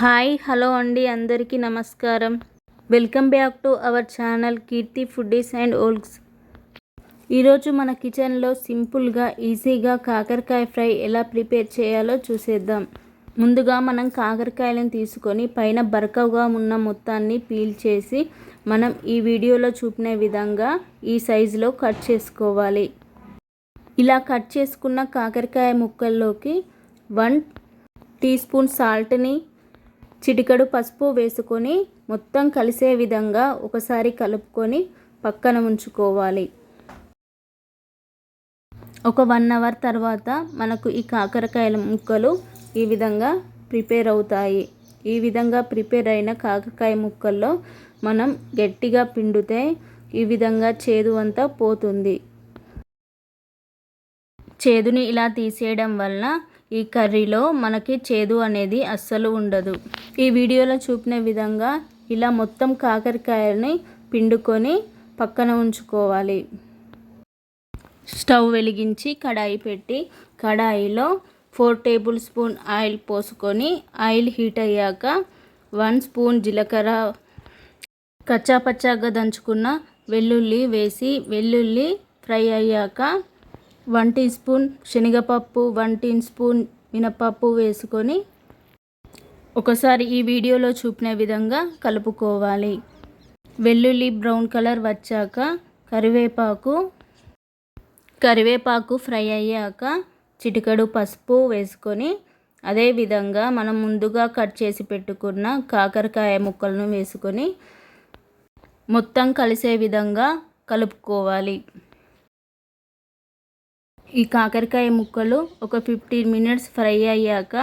Hi hello అండి అందరికీ నమస్కారం. Welcome back to our channel Keerthi foodies and folks ఈరోజు మన కిచెన్లో సింపుల్గా ఈజీగా కాకరకాయ ఫ్రై ఎలా ప్రిపేర్ చేయాలో చూసేద్దాం. ముందుగా మనం కాకరకాయలను తీసుకొని పైన బరకగా ఉన్న మొత్తాన్ని పీల్ చేసి మనం ఈ వీడియోలో చూపిన విధంగా ఈ సైజులో కట్ చేసుకోవాలి. ఇలా కట్ చేసుకున్న కాకరకాయ ముక్కల్లోకి వన్ టీ స్పూన్ సాల్ట్ని చిటికడు పసుపు వేసుకొని మొత్తం కలిసే విధంగా ఒకసారి కలుపుకొని పక్కన ఉంచుకోవాలి. ఒక వన్ అవర్ తర్వాత మనకు ఈ కాకరకాయల ముక్కలు ఈ విధంగా ప్రిపేర్ అవుతాయి. ఈ విధంగా ప్రిపేర్ అయిన కాకరకాయ ముక్కల్లో మనం గట్టిగా పిండితే ఈ విధంగా చేదు అంతా పోతుంది. చేదుని ఇలా తీసేయడం వలన ఈ కర్రీలో మనకి చేదు అనేది అస్సలు ఉండదు. ఈ వీడియోలో చూపిన విధంగా ఇలా మొత్తం కాకరకాయలని పిండుకొని పక్కన ఉంచుకోవాలి. స్టవ్ వెలిగించి కడాయి పెట్టి కడాయిలో ఫోర్ టేబుల్ స్పూన్ ఆయిల్ పోసుకొని ఆయిల్ హీట్ అయ్యాక వన్ స్పూన్ జీలకర్ర కచ్చాపచ్చాగా దంచుకున్న వెల్లుల్లి వేసి వెల్లుల్లి ఫ్రై అయ్యాక వన్ టీ స్పూన్ శనగపప్పు వన్ టీ స్పూన్ మినపప్పు వేసుకొని ఒకసారి ఈ వీడియోలో చూపిన విధంగా కలుపుకోవాలి. వెల్లుల్లి బ్రౌన్ కలర్ వచ్చాక కరివేపాకు కరివేపాకు ఫ్రై అయ్యాక చిటికడు పసుపు వేసుకొని అదేవిధంగా మనం ముందుగా కట్ చేసి పెట్టుకున్న కాకరకాయ ముక్కలను వేసుకొని మొత్తం కలిసే విధంగా కలుపుకోవాలి. ఈ కాకరకాయ ముక్కలు ఒక ఫిఫ్టీన్ మినిట్స్ ఫ్రై అయ్యాక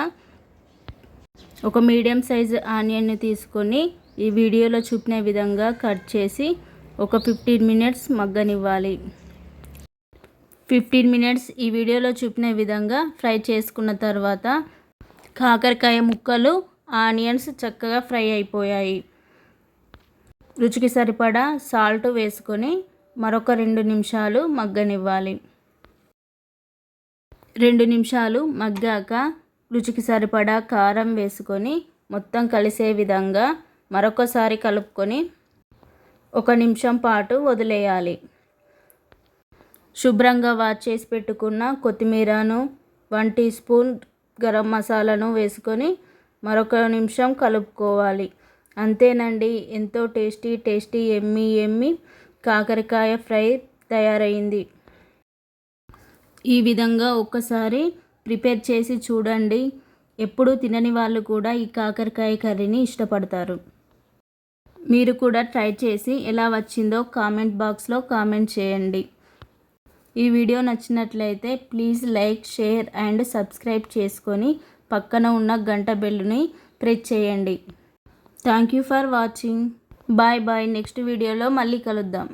ఒక మీడియం సైజు ఆనియన్ని తీసుకొని ఈ వీడియోలో చూపిన విధంగా కట్ చేసి ఒక ఫిఫ్టీన్ మినిట్స్ మగ్గనివ్వాలి. ఫిఫ్టీన్ మినిట్స్ ఈ వీడియోలో చూపిన విధంగా ఫ్రై చేసుకున్న తర్వాత కాకరకాయ ముక్కలు ఆనియన్స్ చక్కగా ఫ్రై అయిపోయాయి. రుచికి సరిపడా సాల్ట్ వేసుకొని మరొక రెండు నిమిషాలు మగ్గనివ్వాలి. రెండు నిమిషాలు మగ్గాక రుచికి సరిపడా కారం వేసుకొని మొత్తం కలిసే విధంగా మరొకసారి కలుపుకొని ఒక నిమిషం పాటు వదిలేయాలి. శుభ్రంగా వాచ్ చేసి పెట్టుకున్న కొత్తిమీరను వన్ టీ స్పూన్ గరం మసాలాను వేసుకొని మరొక నిమిషం కలుపుకోవాలి. అంతేనండి ఎంతో టేస్టీ టేస్టీ ఎమ్మి ఎమ్మి కాకరకాయ ఫ్రై తయారైంది. ఈ విధంగా ఒక్కసారి ప్రిపేర్ చేసి చూడండి. ఎప్పుడు తినని వాళ్ళు కూడా ఈ కాకరకాయ కర్రీని ఇష్టపడతారు. మీరు కూడా ట్రై చేసి ఎలా వచ్చిందో కామెంట్ బాక్స్లో కామెంట్ చేయండి. ఈ వీడియో నచ్చినట్లయితే please like share and subscribe చేసుకొని పక్కన ఉన్న గంట బెల్లుని ప్రెస్ చేయండి. Thank you for watching. Bye bye. Next వీడియోలో మళ్ళీ కలుద్దాం.